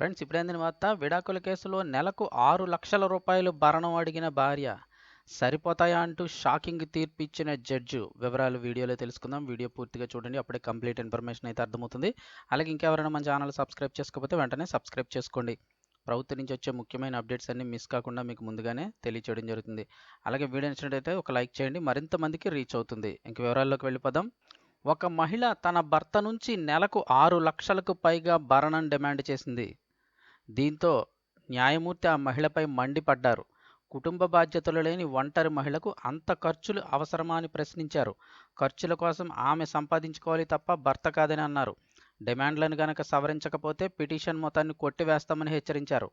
Friends ఇప్పుడైందిన వార్త? విడాకుల కేసులో నెలకు ఆరు లక్షల రూపాయలు భరణం అడిగిన భార్య సరిపోతాయా అంటూ షాకింగ్ తీర్పు ఇచ్చిన జడ్జు. వివరాలు వీడియోలో తెలుసుకుందాం. వీడియో పూర్తిగా చూడండి. అప్పుడే కంప్లీట్ ఇన్ఫర్మేషన్ అయితే అర్థమవుతుంది. అలాగే ఇంకెవరైనా మన ఛానల్ సబ్స్క్రైబ్ చేసుకోకపోతే వెంటనే సబ్స్క్రైబ్ చేసుకోండి. ప్రభుత్వం నుంచి వచ్చే ముఖ్యమైన అప్డేట్స్ అన్ని మిస్ కాకుండా మీకు ముందుగానే తెలియచేయడం జరుగుతుంది. అలాగే వీడియో నచ్చినట్టయితే ఒక లైక్ చేయండి. మరింత మందికి రీచ్ అవుతుంది. ఇంక వివరాల్లోకి వెళ్ళిపోదాం. ఒక మహిళ తన భర్త నుంచి నెలకు ఆరు లక్షలకు పైగా భరణం డిమాండ్ చేసింది. దీంతో న్యాయమూర్తి ఆ మహిళపై మండిపడ్డారు. కుటుంబ బాధ్యతలు లేని ఒంటరి మహిళకు అంత ఖర్చులు అవసరమా అని ప్రశ్నించారు. ఖర్చుల కోసం ఆమె సంపాదించుకోవాలి తప్ప భర్త కాదని అన్నారు. డిమాండ్లను గనక సవరించకపోతే పిటిషన్ మొత్తాన్ని కొట్టివేస్తామని హెచ్చరించారు.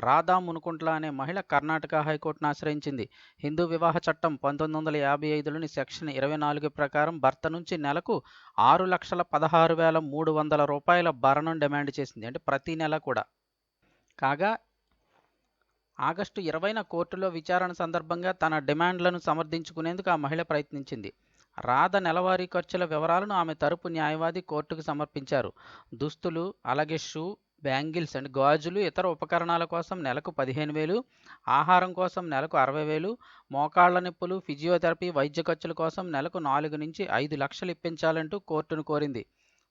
రాధా మునుకుంట్ల అనే మహిళ కర్ణాటక హైకోర్టును ఆశ్రయించింది. హిందూ వివాహ చట్టం పంతొమ్మిది వందల యాభై ఐదులోని సెక్షన్ ఇరవై నాలుగు ప్రకారం భర్త నుంచి నెలకు ఆరు లక్షల పదహారు వేల మూడు వందల రూపాయల భరణం డిమాండ్ చేసింది. అంటే ప్రతి నెల కూడా. కాగా ఆగస్టు ఇరవైన కోర్టులో విచారణ సందర్భంగా తన డిమాండ్లను సమర్థించుకునేందుకు ఆ మహిళ ప్రయత్నించింది. రాధ నెలవారీ ఖర్చుల వివరాలను ఆమె తరపు న్యాయవాది కోర్టుకు సమర్పించారు. దుస్తులు అలాగే షూ బ్యాంగిల్స్ అండ్ గాజులు ఇతర ఉపకరణాల కోసం నెలకు పదిహేను వేలు ఆహారం కోసం నెలకు అరవై వేలు మోకాళ్ళ నొప్పులు ఫిజియోథెరపీ వైద్య ఖర్చుల కోసం నెలకు నాలుగు నుంచి ఐదు లక్షలు ఇప్పించాలంటూ కోర్టును కోరింది.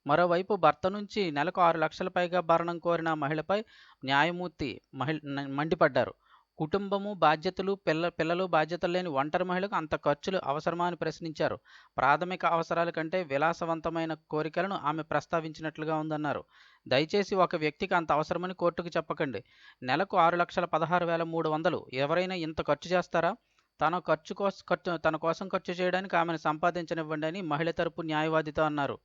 మరోవైపు భర్త నుంచి నెలకు ఆరు లక్షల పైగా భరణం కోరిన మహిళపై న్యాయమూర్తి మహిళ మండిపడ్డారు. కుటుంబము బాధ్యతలు పిల్ల పిల్లలు బాధ్యతలు లేని ఒంటరి మహిళకు అంత ఖర్చులు అవసరమా అని ప్రశ్నించారు. ప్రాథమిక అవసరాల కంటే విలాసవంతమైన కోరికలను ఆమె ప్రస్తావించినట్లుగా ఉందన్నారు. దయచేసి ఒక వ్యక్తికి అంత అవసరమని కోర్టుకు చెప్పకండి. నెలకు ఆరు లక్షల పదహారు వేల మూడు వందలు ఎవరైనా ఇంత ఖర్చు చేస్తారా? తన ఖర్చు కోసం ఖర్చు తన కోసం ఖర్చు చేయడానికి ఆమెను సంపాదించనివ్వండి అని మహిళ తరపు న్యాయవాదితో అన్నారు.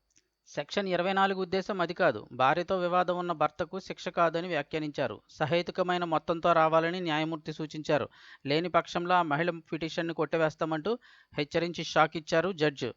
సెక్షన్ ఇరవై నాలుగు ఉద్దేశం అది కాదు. భార్యతో వివాదం ఉన్న భర్తకు శిక్ష కాదని వ్యాఖ్యానించారు. సహేతుకమైన మొత్తంతో రావాలని న్యాయమూర్తి సూచించారు. లేని పక్షంలో ఆ మహిళ పిటిషన్ను కొట్టివేస్తామంటూ హెచ్చరించి షాక్ ఇచ్చారు జడ్జి.